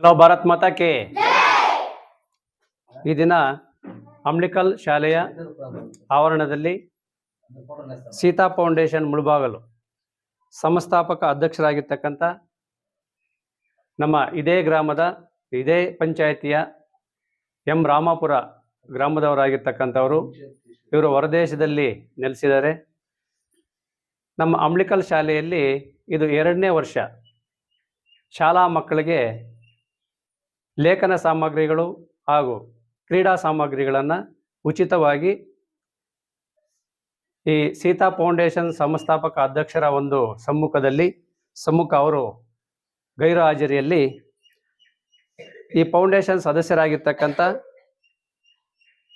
Hello Bharat ಮಾತಾಕ್ಕೆ. ಈ ದಿನ umbilical ಶಾಲೆಯ ಆವರಣದಲ್ಲಿ ಸೀತಾ ಫೌಂಡೇಶನ್ ಮುಳುಬಾಗಲು ಸಂಸ್ಥಾಪಕ ಅಧ್ಯಕ್ಷರಾಗಿರ್ತಕ್ಕಂಥ ನಮ್ಮ ಇದೇ ಗ್ರಾಮದ, ಇದೇ ಪಂಚಾಯಿತಿಯ ಎಂ ರಾಮಾಪುರ ಗ್ರಾಮದವರಾಗಿರ್ತಕ್ಕಂಥವರು. ಇವರು ಹೊರದೇಶದಲ್ಲಿ ನೆಲೆಸಿದ್ದಾರೆ. ನಮ್ಮ ಅಂಬ್ಲಿಕಲ್ ಶಾಲೆಯಲ್ಲಿ ಇದು ಎರಡನೇ ವರ್ಷ ಶಾಲಾ ಮಕ್ಕಳಿಗೆ ಲೇಖನ ಸಾಮಗ್ರಿಗಳು ಹಾಗೂ ಕ್ರೀಡಾ ಸಾಮಗ್ರಿಗಳನ್ನು ಉಚಿತವಾಗಿ ಈ ಸೀತಾ ಫೌಂಡೇಶನ್ ಸಂಸ್ಥಾಪಕ ಅಧ್ಯಕ್ಷರ ಒಂದು ಸಮ್ಮುಖದಲ್ಲಿ, ಸಮ್ಮುಖ ಅವರು ಗೈರು ಹಾಜರಿಯಲ್ಲಿ ಈ ಫೌಂಡೇಶನ್ ಸದಸ್ಯರಾಗಿರ್ತಕ್ಕಂಥ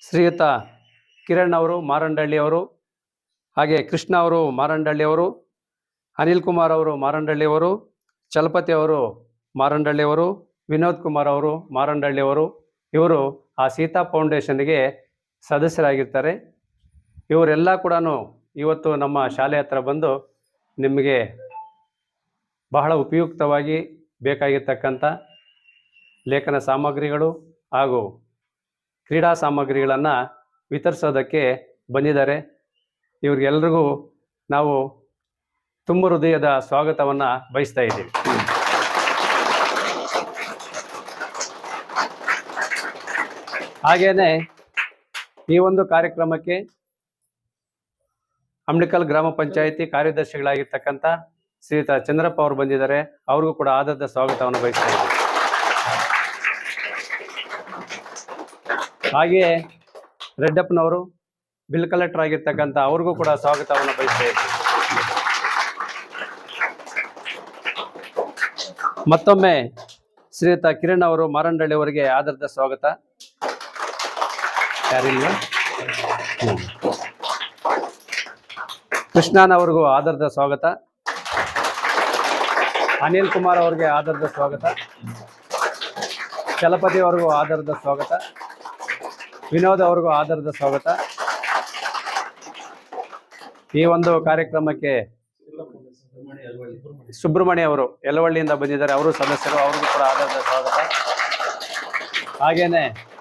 ಶ್ರೀಯುತ ಕಿರಣ್ ಅವರು, ಮಾರಂಡಳ್ಳಿ ಅವರು, ಹಾಗೆ ಕೃಷ್ಣ ಅವರು, ಮಾರಂಡಳ್ಳಿ ಅವರು, ಅನಿಲ್ ಕುಮಾರ್ ಅವರು, ಮಾರಂಡಳ್ಳಿ ಅವರು, ಚಲಪತಿ ಅವರು, ಮಾರಂಡಳ್ಳಿ ಅವರು ವಿನೋದ್ ಕುಮಾರ್ ಅವರು, ಮಾರಂಡಳ್ಳಿ ಅವರು, ಇವರು ಆ ಸೀತಾ ಫೌಂಡೇಶನ್ಗೆ ಸದಸ್ಯರಾಗಿರ್ತಾರೆ. ಇವರೆಲ್ಲ ಕೂಡ ಇವತ್ತು ನಮ್ಮ ಶಾಲೆ ಹತ್ರ ಬಂದು ನಿಮಗೆ ಬಹಳ ಉಪಯುಕ್ತವಾಗಿ ಬೇಕಾಗಿರ್ತಕ್ಕಂಥ ಲೇಖನ ಸಾಮಗ್ರಿಗಳು ಹಾಗೂ ಕ್ರೀಡಾ ಸಾಮಗ್ರಿಗಳನ್ನು ವಿತರಿಸೋದಕ್ಕೆ ಬಂದಿದ್ದಾರೆ. ಇವ್ರಿಗೆಲ್ರಿಗೂ ನಾವು ತುಂಬ ಹೃದಯದ ಸ್ವಾಗತವನ್ನು ಬಯಸ್ತಾ ಇದ್ದೀವಿ. ಹಾಗೇನೆ ಈ ಒಂದು ಕಾರ್ಯಕ್ರಮಕ್ಕೆ ಅಂಬಿಕಲ್ ಗ್ರಾಮ ಪಂಚಾಯಿತಿ ಕಾರ್ಯದರ್ಶಿಗಳಾಗಿರ್ತಕ್ಕಂಥ ಶ್ರೀಯುತ ಚಂದ್ರಪ್ಪ ಅವರು ಬಂದಿದ್ದಾರೆ. ಅವ್ರಿಗೂ ಕೂಡ ಆದರದ ಸ್ವಾಗತವನ್ನು ಬಯಸ್ತಾ ಹಾಗೆಯೇ ರೆಡ್ಡಪ್ಪನವರು, ಬಿಲ್ ಕಲೆಕ್ಟರ್ ಆಗಿರ್ತಕ್ಕಂಥ ಅವ್ರಿಗೂ ಕೂಡ ಸ್ವಾಗತವನ್ನು ಬಯಸ್ತಾ ಮತ್ತೊಮ್ಮೆ ಶ್ರೀಯುತ ಕಿರಣ್ ಅವರು ಮಾರಂಡಳ್ಳಿ ಅವರಿಗೆ ಆದರದ ಸ್ವಾಗತ. ಕೃಷ್ಣನ್ ಅವ್ರಿಗೂ ಆದರದ ಸ್ವಾಗತ. ಅನಿಲ್ ಕುಮಾರ್ ಅವ್ರಿಗೆ ಆಧಾರದ ಸ್ವಾಗತ. ಚಲಪತಿ ಅವ್ರಿಗೂ ಆದರದ ಸ್ವಾಗತ. ವಿನೋದ್ ಅವ್ರಿಗೂ ಆದರದ ಸ್ವಾಗತ. ಈ ಒಂದು ಕಾರ್ಯಕ್ರಮಕ್ಕೆ ಸುಬ್ರಹ್ಮಣ್ಯ ಅವರು ಯಲವಳ್ಳಿಯಿಂದ ಬಂದಿದ್ದಾರೆ. ಅವರು ಸದಸ್ಯರು, ಅವ್ರಿಗೂ ಕೂಡ ಆಧಾರದ ಸ್ವಾಗತ. ಹಾಗೇನೆ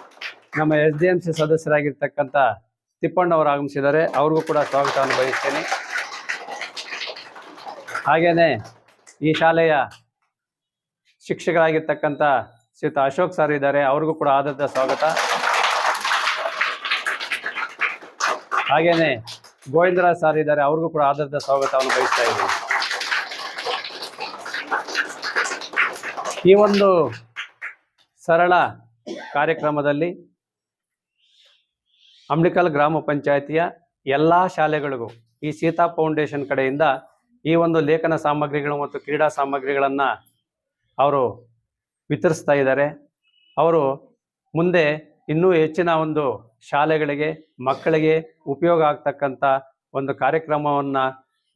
ನಮ್ಮ ಎಸ್ ಡಿ ಎಂ ಸಿ ಸದಸ್ಯರಾಗಿರ್ತಕ್ಕಂಥ ತಿಪ್ಪಣ್ಣವರು ಆಗಮಿಸಿದ್ದಾರೆ. ಅವ್ರಿಗೂ ಕೂಡ ಸ್ವಾಗತವನ್ನು ಬಯಸ್ತೇನೆ. ಹಾಗೇನೆ ಈ ಶಾಲೆಯ ಶಿಕ್ಷಕರಾಗಿರ್ತಕ್ಕಂಥ ಶ್ರೀಯುತ ಅಶೋಕ್ ಸರ್ ಇದ್ದಾರೆ. ಅವ್ರಿಗೂ ಕೂಡ ಆದರದ ಸ್ವಾಗತ. ಹಾಗೇನೆ ಗೋವಿಂದರಾಜ್ ಸರ್ ಇದ್ದಾರೆ. ಅವ್ರಿಗೂ ಕೂಡ ಆದರದ ಸ್ವಾಗತವನ್ನು ಬಯಸ್ತಾ ಇದ್ದೀನಿ. ಈ ಒಂದು ಸರಳ ಕಾರ್ಯಕ್ರಮದಲ್ಲಿ ಅಂಬ್ಲಿಕಲ್ ಗ್ರಾಮ ಪಂಚಾಯಿತಿಯ ಎಲ್ಲ ಶಾಲೆಗಳಿಗೂ ಈ ಸೀತಾ ಫೌಂಡೇಶನ್ ಕಡೆಯಿಂದ ಈ ಒಂದು ಲೇಖನ ಸಾಮಗ್ರಿಗಳು ಮತ್ತು ಕ್ರೀಡಾ ಸಾಮಗ್ರಿಗಳನ್ನು ಅವರು ವಿತರಿಸ್ತಾ ಇದ್ದಾರೆ. ಅವರು ಮುಂದೆ ಇನ್ನೂ ಹೆಚ್ಚಿನ ಒಂದು ಶಾಲೆಗಳಿಗೆ, ಮಕ್ಕಳಿಗೆ ಉಪಯೋಗ ಆಗ್ತಕ್ಕಂಥ ಒಂದು ಕಾರ್ಯಕ್ರಮವನ್ನು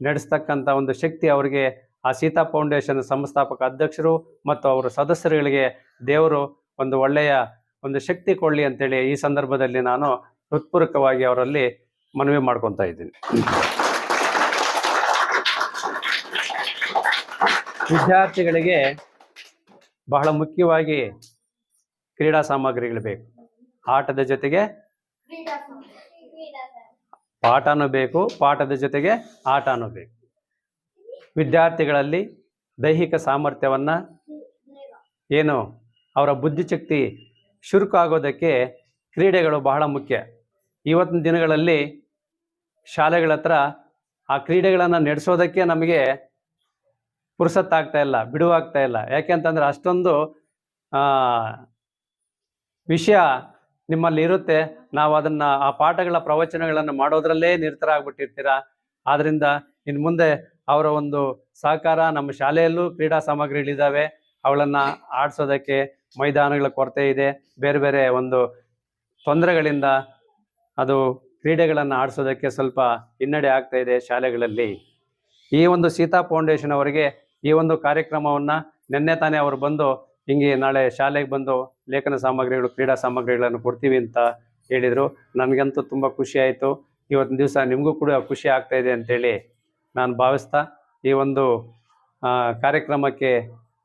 ನಡೆಸ್ತಕ್ಕಂಥ ಒಂದು ಶಕ್ತಿ ಅವರಿಗೆ ಆ ಸೀತಾ ಫೌಂಡೇಶನ್ ಸಂಸ್ಥಾಪಕ ಅಧ್ಯಕ್ಷರು ಮತ್ತು ಅವರ ಸದಸ್ಯರುಗಳಿಗೆ ದೇವರು ಒಂದು ಒಳ್ಳೆಯ ಒಂದು ಶಕ್ತಿ ಕೊಡಲಿ ಅಂತೇಳಿ ಈ ಸಂದರ್ಭದಲ್ಲಿ ನಾನು ಹೃತ್ಪೂರ್ವಕವಾಗಿ ಅವರಲ್ಲಿ ಮನವಿ ಮಾಡ್ಕೊತಾ ಇದ್ದೀನಿ. ವಿದ್ಯಾರ್ಥಿಗಳಿಗೆ ಬಹಳ ಮುಖ್ಯವಾಗಿ ಕ್ರೀಡಾ ಸಾಮಗ್ರಿಗಳು ಬೇಕು. ಆಟದ ಜೊತೆಗೆ ಪಾಠನೂ ಬೇಕು, ಪಾಠದ ಜೊತೆಗೆ ಆಟನೂ ಬೇಕು. ವಿದ್ಯಾರ್ಥಿಗಳಲ್ಲಿ ದೈಹಿಕ ಸಾಮರ್ಥ್ಯವನ್ನು ಏನು, ಅವರ ಬುದ್ಧಿಶಕ್ತಿ ಶುರುಕಾಗೋದಕ್ಕೆ ಕ್ರೀಡೆಗಳು ಬಹಳ ಮುಖ್ಯ. ಇವತ್ತಿನ ದಿನಗಳಲ್ಲಿ ಶಾಲೆಗಳ ಹತ್ರ ಆ ಕ್ರೀಡೆಗಳನ್ನು ನಡೆಸೋದಕ್ಕೆ ನಮಗೆ ಪುರುಸತ್ತಾಗ್ತಾ ಇಲ್ಲ ಬಿಡುವಾಗ್ತಾ ಇಲ್ಲ. ಯಾಕೆ ಯಾಕೆಂತಂದ್ರೆ ಅಷ್ಟೊಂದು ವಿಷಯ ನಿಮ್ಮಲ್ಲಿ ಇರುತ್ತೆ. ನಾವು ಅದನ್ನ, ಆ ಪಾಠಗಳ ಪ್ರವಚನಗಳನ್ನು ಮಾಡೋದ್ರಲ್ಲೇ ನಿರತರಾಗ್ಬಿಟ್ಟಿರ್ತೀರ? ಆದ್ದರಿಂದ ಇನ್ನು ಮುಂದೆ ಅವರ ಒಂದು ಸಹಕಾರ ನಮ್ಮ ಶಾಲೆಯಲ್ಲೂ ಕ್ರೀಡಾ ಸಾಮಗ್ರಿಗಳಿದ್ದಾವೆ. ಅವಳನ್ನ ಆಡಿಸೋದಕ್ಕೆ ಮೈದಾನಗಳ ಕೊರತೆ ಇದೆ. ಬೇರೆ ಬೇರೆ ಒಂದು ತೊಂದರೆಗಳಿಂದ ಅದು ಕ್ರೀಡೆಗಳನ್ನು ಆಡಿಸೋದಕ್ಕೆ ಸ್ವಲ್ಪ ಹಿನ್ನಡೆ ಆಗ್ತಾ ಇದೆ ಶಾಲೆಗಳಲ್ಲಿ. ಈ ಒಂದು ಸೀತಾ ಫೌಂಡೇಶನ್ ಅವರಿಗೆ ಈ ಒಂದು ಕಾರ್ಯಕ್ರಮವನ್ನು ನಿನ್ನೆ ತಾನೇ ಅವರು ಬಂದು ಹಿಂಗೆ ನಾಳೆ ಶಾಲೆಗೆ ಬಂದು ಲೇಖನ ಸಾಮಗ್ರಿಗಳು, ಕ್ರೀಡಾ ಸಾಮಗ್ರಿಗಳನ್ನು ಕೊಡ್ತೀವಿ ಅಂತ ಹೇಳಿದರು. ನನಗಂತೂ ತುಂಬ ಖುಷಿ ಆಯಿತು. ಇವತ್ತಿನ ದಿವಸ ನಿಮಗೂ ಕೂಡ ಖುಷಿ ಆಗ್ತಾ ಇದೆ ಅಂತೇಳಿ ನಾನು ಭಾವಿಸ್ತಾ ಈ ಒಂದು ಕಾರ್ಯಕ್ರಮಕ್ಕೆ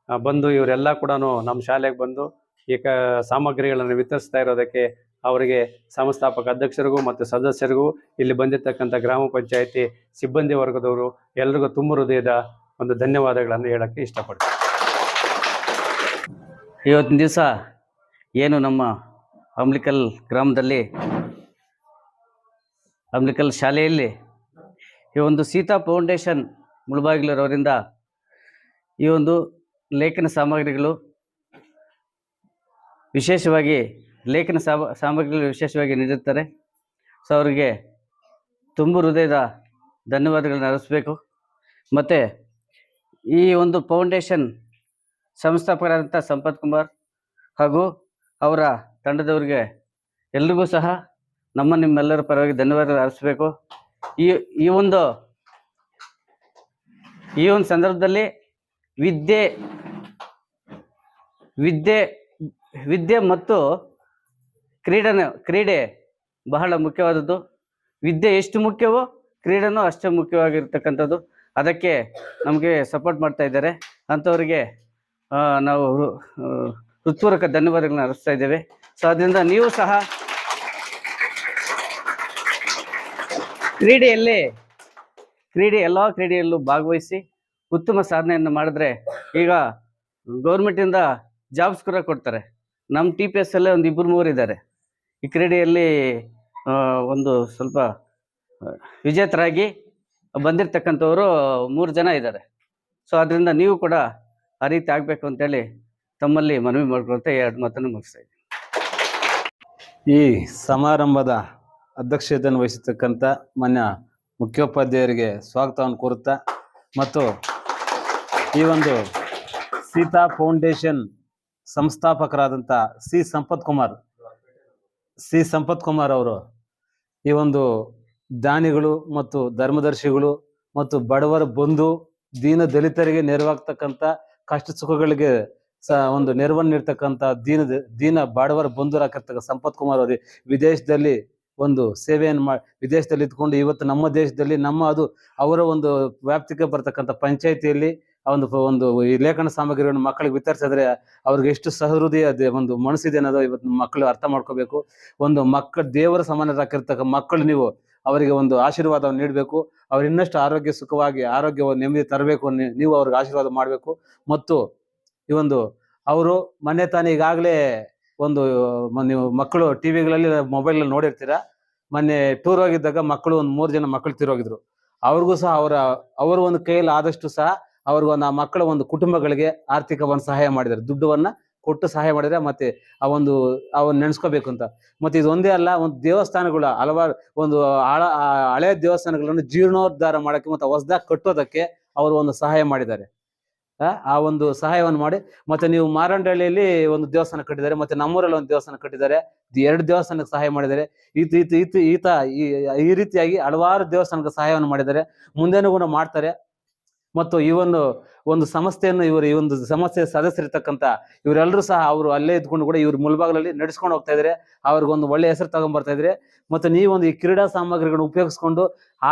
ಬಂದು ಇವರೆಲ್ಲ ಕೂಡ ನಮ್ಮ ಶಾಲೆಗೆ ಬಂದು ಈ ಕ, ಸಾಮಗ್ರಿಗಳನ್ನು ವಿತರಿಸ್ತಾ ಇರೋದಕ್ಕೆ ಅವರಿಗೆ ಸಂಸ್ಥಾಪಕ ಅಧ್ಯಕ್ಷರಿಗೂ ಮತ್ತು ಸದಸ್ಯರಿಗೂ ಇಲ್ಲಿ ಬಂದಿರತಕ್ಕಂಥ ಗ್ರಾಮ ಪಂಚಾಯಿತಿ ಸಿಬ್ಬಂದಿ ವರ್ಗದವರು ಎಲ್ರಿಗೂ ತುಂಬ ಹೃದಯದ ಒಂದು ಧನ್ಯವಾದಗಳನ್ನು ಹೇಳಕ್ಕೆ ಇಷ್ಟಪಡ್ತೀನಿ. ಇವತ್ತಿನ ದಿವಸ ಏನು ನಮ್ಮ ಅಂಬ್ಲಿಕಲ್ ಗ್ರಾಮದಲ್ಲಿ ಅಂಬ್ಲಿಕಲ್ ಶಾಲೆಯಲ್ಲಿ ಈ ಒಂದು ಸೀತಾ ಫೌಂಡೇಶನ್ ಮುಳಬಾಗಿಲರವರಿಂದ ಈ ಒಂದು ಲೇಖನ ಸಾಮಗ್ರಿಗಳು ವಿಶೇಷವಾಗಿ ಲೇಖನ ಸಾಮ, ಸಾಮಗ್ರಿಗಳು ವಿಶೇಷವಾಗಿ ನೀಡಿರ್ತಾರೆ ಸೊ, ಅವರಿಗೆ ತುಂಬ ಹೃದಯದ ಧನ್ಯವಾದಗಳನ್ನ ಅರ್ಪಿಸ್ಬೇಕು. ಮತ್ತು ಈ ಒಂದು ಫೌಂಡೇಶನ್ ಸಂಸ್ಥಾಪಕರಾದಂಥ ಸಂಪತ್ ಕುಮಾರ್ ಹಾಗೂ ಅವರ ತಂಡದವರಿಗೆ ಎಲ್ರಿಗೂ ಸಹ ನಮ್ಮ ನಿಮ್ಮೆಲ್ಲರ ಪರವಾಗಿ ಧನ್ಯವಾದ ಅರ್ಪಿಸಬೇಕು. ಈ ಈ ಒಂದು ಈ ಒಂದು ಸಂದರ್ಭದಲ್ಲಿ ವಿದ್ಯೆ ವಿದ್ಯೆ ವಿದ್ಯೆ ಮತ್ತು ಕ್ರೀಡನ, ಕ್ರೀಡೆ ಬಹಳ ಮುಖ್ಯವಾದದ್ದು. ವಿದ್ಯೆ ಎಷ್ಟು ಮುಖ್ಯವೋ ಕ್ರೀಡೆನೂ ಅಷ್ಟೇ ಮುಖ್ಯವಾಗಿರ್ತಕ್ಕಂಥದ್ದು. ಅದಕ್ಕೆ ನಮಗೆ ಸಪೋರ್ಟ್ ಮಾಡ್ತಾ ಇದ್ದಾರೆ. ಅಂಥವ್ರಿಗೆ ನಾವು ಹೃತ್ಪೂರ್ವಕ ಧನ್ಯವಾದಗಳನ್ನ ಅರ್ಪಿಸ್ತಾ ಇದ್ದೇವೆ. ಸೊ ಅದರಿಂದ ನೀವು ಸಹ ಕ್ರೀಡೆಯಲ್ಲಿ, ಕ್ರೀಡೆ, ಎಲ್ಲ ಕ್ರೀಡೆಯಲ್ಲೂ ಭಾಗವಹಿಸಿ ಉತ್ತಮ ಸಾಧನೆಯನ್ನು ಮಾಡಿದ್ರೆ ಈಗ ಗೌರ್ಮೆಂಟಿಂದ ಜಾಬ್ಸ್ ಕೂಡ ಕೊಡ್ತಾರೆ. ನಮ್ಮ ಟಿ ಪಿ ಎಸ್ ಅಲ್ಲೇ ಒಂದು ಇಬ್ಬರು ಮೂವರು ಇದ್ದಾರೆ ಈ ಕ್ರೀಡೆಯಲ್ಲಿ ಒಂದು ಸ್ವಲ್ಪ ವಿಜೇತರಾಗಿ ಬಂದಿರತಕ್ಕಂಥವರು ಮೂರು ಜನ ಇದ್ದಾರೆ. ಸೊ ಅದರಿಂದ ನೀವು ಕೂಡ ಆ ರೀತಿ ಆಗಬೇಕು ಅಂತೇಳಿ ತಮ್ಮಲ್ಲಿ ಮನವಿ ಮಾಡ್ಕೊಳ್ತಾ ಎರಡು ಮಾತನ್ನು ಮುಗಿಸ್ತಾ ಇದ್ದೀನಿ. ಈ ಸಮಾರಂಭದ ಅಧ್ಯಕ್ಷತೆಯನ್ನು ವಹಿಸತಕ್ಕಂಥ ಮಾನ್ಯ ಮುಖ್ಯೋಪಾಧ್ಯಾಯರಿಗೆ ಸ್ವಾಗತವನ್ನು ಕೋರುತ್ತಾ, ಮತ್ತು ಈ ಒಂದು ಸೀತಾ ಫೌಂಡೇಶನ್ ಸಂಸ್ಥಾಪಕರಾದಂಥ ಸಿ. ಸಂಪತ್ ಕುಮಾರ್ ಸಿ. ಸಂಪತ್ ಕುಮಾರ್ ಅವರು ಈ ಒಂದು ದಾನಿಗಳು ಮತ್ತು ಧರ್ಮದರ್ಶಿಗಳು ಮತ್ತು ಬಡವರ ಬಂಧು, ದೀನ ದಲಿತರಿಗೆ ನೆರವಾಗ್ತಕ್ಕಂಥ ಕಷ್ಟ ಸುಖಗಳಿಗೆ ಒಂದು ನೆರವನ್ನು ನೀಡ್ತಕ್ಕಂಥ ದೀನ ದೀನ ಬಡವರ ಬಂಧುರಾಗಿರ್ತಕ್ಕ ಸಂಪತ್ ಕುಮಾರ್ ಅವರು ವಿದೇಶದಲ್ಲಿ ಒಂದು ಸೇವೆಯನ್ನು ಮಾ, ವಿದೇಶದಲ್ಲಿ ಇದ್ಕೊಂಡು ಇವತ್ತು ನಮ್ಮ ದೇಶದಲ್ಲಿ ನಮ್ಮ ಅದು ಅವರ ಒಂದು ವ್ಯಾಪ್ತಿಗೆ ಬರ್ತಕ್ಕಂಥ ಪಂಚಾಯಿತಿಯಲ್ಲಿ ಒಂದು ಒಂದು ಈ ಲೇಖನ ಸಾಮಗ್ರಿಗಳನ್ನು ಮಕ್ಕಳಿಗೆ ವಿತರಿಸಿದ್ರೆ ಅವ್ರಿಗೆ ಎಷ್ಟು ಸಹೃದಯ ಒಂದು ಮನಸ್ಸಿದೆ ಅನ್ನೋದು ಇವತ್ತು ಮಕ್ಕಳು ಅರ್ಥ ಮಾಡ್ಕೋಬೇಕು. ಒಂದು ಮಕ್ಕಳು ದೇವರ ಸಮಾನರಾಗಿರ್ತಕ್ಕ ಮಕ್ಕಳು ನೀವು ಅವರಿಗೆ ಒಂದು ಆಶೀರ್ವಾದವನ್ನು ನೀಡಬೇಕು. ಅವ್ರು ಇನ್ನಷ್ಟು ಆರೋಗ್ಯ ಸುಖವಾಗಿ, ಆರೋಗ್ಯವನ್ನು ನೆಮ್ಮದಿ ತರಬೇಕು ನೀವು ಅವ್ರಿಗೆ ಆಶೀರ್ವಾದ ಮಾಡಬೇಕು. ಮತ್ತು ಈ ಒಂದು ಅವರು ಮೊನ್ನೆ ತಾನೇ ಈಗಾಗಲೇ ಒಂದು ನೀವು ಮಕ್ಕಳು ಟಿವಿಗಳಲ್ಲಿ ಮೊಬೈಲ್ ನೋಡಿರ್ತೀರಾ? ಮೊನ್ನೆ ಟೂರ್ ಹೋಗಿದ್ದಾಗ ಮಕ್ಕಳು ಒಂದು ಮೂರು ಜನ ಮಕ್ಕಳು ತಿರುಗಿದ್ರು. ಅವ್ರಿಗೂ ಸಹ ಅವರ, ಅವರು ಒಂದು ಕೈಯಲ್ಲಿ ಆದಷ್ಟು ಸಹ ಅವ್ರಿಗೊಂದು ಆ ಮಕ್ಕಳ ಒಂದು ಕುಟುಂಬಗಳಿಗೆ ಆರ್ಥಿಕವನ್ನು ಸಹಾಯ ಮಾಡಿದ್ದಾರೆ. ದುಡ್ಡವನ್ನ ಕೊಟ್ಟು ಸಹಾಯ ಮಾಡಿದ್ರೆ ಮತ್ತೆ ಆ ಒಂದು ಅವನ್ನ ನೆನೆಸ್ಕೋಬೇಕು ಅಂತ. ಮತ್ತೆ ಇದೊಂದೇ ಅಲ್ಲ ಒಂದು ದೇವಸ್ಥಾನಗಳು ಹಲವಾರು ಒಂದು ಹಳ ಹಳೆ ದೇವಸ್ಥಾನಗಳನ್ನು ಜೀರ್ಣೋದ್ಧಾರ ಮಾಡಕ್ಕೆ ಮತ್ತೆ ಹೊಸದಾಗಿ ಕಟ್ಟೋದಕ್ಕೆ ಅವರು ಒಂದು ಸಹಾಯ ಮಾಡಿದ್ದಾರೆ. ಆ, ಒಂದು ಸಹಾಯವನ್ನು ಮಾಡಿ ಮತ್ತೆ ನೀವು ಮಾರಂಡಳ್ಳಿಯಲ್ಲಿ ಒಂದು ದೇವಸ್ಥಾನ ಕಟ್ಟಿದ್ದಾರೆ ಮತ್ತೆ ನಮ್ಮೂರಲ್ಲಿ ಒಂದು ದೇವಸ್ಥಾನ ಕಟ್ಟಿದ್ದಾರೆ. ಎರಡು ದೇವಸ್ಥಾನಕ್ಕೆ ಸಹಾಯ ಮಾಡಿದ್ದಾರೆ. ಈತ ಈತ ಈತ ಈತ ಈ ರೀತಿಯಾಗಿ ಹಲವಾರು ದೇವಸ್ಥಾನಕ್ಕೆ ಸಹಾಯವನ್ನು ಮಾಡಿದ್ದಾರೆ. ಮುಂದೆನೂ ಕೂಡ ಮಾಡ್ತಾರೆ. ಮತ್ತು ಈ ಒಂದು ಒಂದು ಸಂಸ್ಥೆಯನ್ನು ಇವರು, ಈ ಒಂದು ಸಮಸ್ಯೆ ಸದಸ್ಯರಿರ್ತಕ್ಕಂಥ ಇವರೆಲ್ಲರೂ ಸಹ ಅವರು ಅಲ್ಲೇ ಇದ್ಕೊಂಡು ಕೂಡ ಇವ್ರ ಮುಲ್ಭಾಗದಲ್ಲಿ ನಡೆಸ್ಕೊಂಡು ಹೋಗ್ತಾ ಇದ್ದಾರೆ. ಅವ್ರಿಗೊಂದು ಒಳ್ಳೆ ಹೆಸರು ತಗೊಂಡ್ಬರ್ತಾ ಇದ್ರೆ ಮತ್ತೆ ನೀವೊಂದು ಈ ಕ್ರೀಡಾ ಸಾಮಗ್ರಿಗಳನ್ನ ಉಪಯೋಗಿಸ್ಕೊಂಡು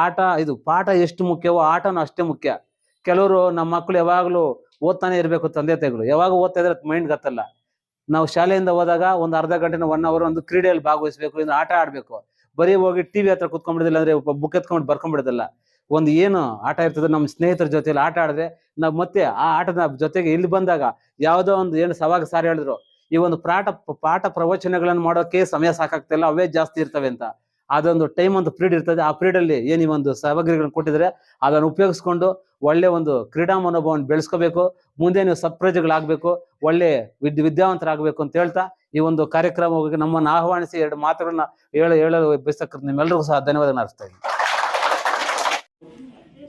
ಆಟ, ಇದು ಪಾಠ ಎಷ್ಟು ಮುಖ್ಯವೋ ಆಟನೂ ಅಷ್ಟೇ ಮುಖ್ಯ. ಕೆಲವರು ನಮ್ಮ ಮಕ್ಕಳು ಯಾವಾಗಲೂ ಓದ್ತಾನೆ ಇರಬೇಕು ತಂದೆ ತಾಯಿಗಳು. ಯಾವಾಗ ಓದ್ತಾ ಇದ್ರೆ ಮೈಂಡ್ ಗತ್ತಲ್ಲ. ನಾವು ಶಾಲೆಯಿಂದ ಹೋದಾಗ ಒಂದು ಅರ್ಧ ಗಂಟೆನ ಒನ್ ಅವರ್ ಒಂದು ಕ್ರೀಡೆಯಲ್ಲಿ ಭಾಗವಹಿಸಬೇಕು, ಇನ್ನು ಆಟ ಆಡಬೇಕು. ಬರೀ ಹೋಗಿ ಟಿವಿ ಹತ್ರ ಕುತ್ಕೊಂಡ್ಬಿಡೋದಿಲ್ಲ ಅಂದ್ರೆ ಬುಕ್ ಎತ್ಕೊಂಡು ಬರ್ಕೊಂಡ್ಬಿಡೋದಿಲ್ಲ. ಒಂದು ಏನು ಆಟ ಇರ್ತದೆ, ನಮ್ಮ ಸ್ನೇಹಿತರ ಜೊತೆಲಿ ಆಟ ಆಡಿದ್ರೆ ನಾವು ಮತ್ತೆ ಆ ಆಟದ ಜೊತೆಗೆ ಇಲ್ಲಿ ಬಂದಾಗ ಯಾವುದೋ ಒಂದು ಏನು ಸವಾಗ ಸಾರಿ ಹೇಳಿದ್ರು, ಈ ಒಂದು ಪಾಠ ಪಾಠ ಪ್ರವಚನಗಳನ್ನು ಮಾಡೋಕೆ ಸಮಯ ಸಾಕಾಗ್ತಿಲ್ಲ, ಅವೇ ಜಾಸ್ತಿ ಇರ್ತವೆ ಅಂತ. ಅದೊಂದು ಟೈಮ್ ಒಂದು ಪೀರಿಯಡ್ ಇರ್ತದೆ, ಆ ಪೀರಿಯಡ್ ಅಲ್ಲಿ ಏನು ಒಂದು ಸಾಮಗ್ರಿಗಳನ್ನು ಕೊಟ್ಟಿದ್ರೆ ಅದನ್ನು ಉಪಯೋಗಿಸ್ಕೊಂಡು ಒಳ್ಳೆ ಒಂದು ಕ್ರೀಡಾ ಮನೋಭಾವನ ಬೆಳೆಸ್ಕೋಬೇಕು, ಮುಂದೆ ನೀವು ಸತ್ಪ್ರಜೆಗಳಾಗಬೇಕು, ಒಳ್ಳೆ ವಿದ್, ವಿದ್ಯಾವಂತರಾಗಬೇಕು ಅಂತ ಹೇಳ್ತಾ ಈ ಒಂದು ಕಾರ್ಯಕ್ರಮಕ್ಕೆ ನಮ್ಮನ್ನು ಆಹ್ವಾನಿಸಿ ಎರಡು ಮಾತುಗಳನ್ನ ಹೇಳ, ಹೇಳಲು ಬಯಸ್ತಕ್ಕಂಥ ನಿಮ್ಮೆಲ್ಲರಿಗೂ ಸಹ ಧನ್ಯವಾದ ಅರ್ಸ್ತಾ ಇದ್ದೀನಿ.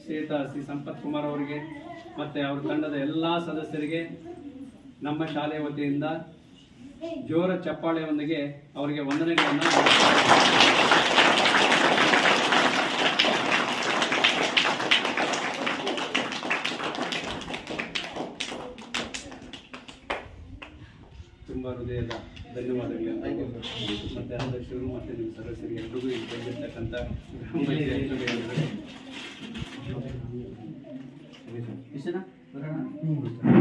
ಶ್ರೀಯುತ ಶ್ರೀ ಸಂಪತ್ ಕುಮಾರ್ ಅವರಿಗೆ ಮತ್ತೆ ಅವ್ರ ತಂಡದ ಎಲ್ಲಾ ಸದಸ್ಯರಿಗೆ ನಮ್ಮ ಶಾಲೆಯ ವತಿಯಿಂದ ಜೋರ ಚಪ್ಪಾಳೆಯೊಂದಿಗೆ ಅವರಿಗೆ ವಂದನೆಗಳನ್ನು ತುಂಬ ಹೃದಯದ ಧನ್ಯವಾದಗಳು. ಮತ್ತೆ ಅಧ್ಯಕ್ಷರು ಮತ್ತೆ ನಿಮ್ಮ ಸದಸ್ಯರಿಗೆ ಎಲ್ರಿಗೂ ಇಲ್ಲಿ ಬಂದಿರ್ತಕ್ಕಂಥ ಗ್ರಾಮ ಪಂಚಾಯತ್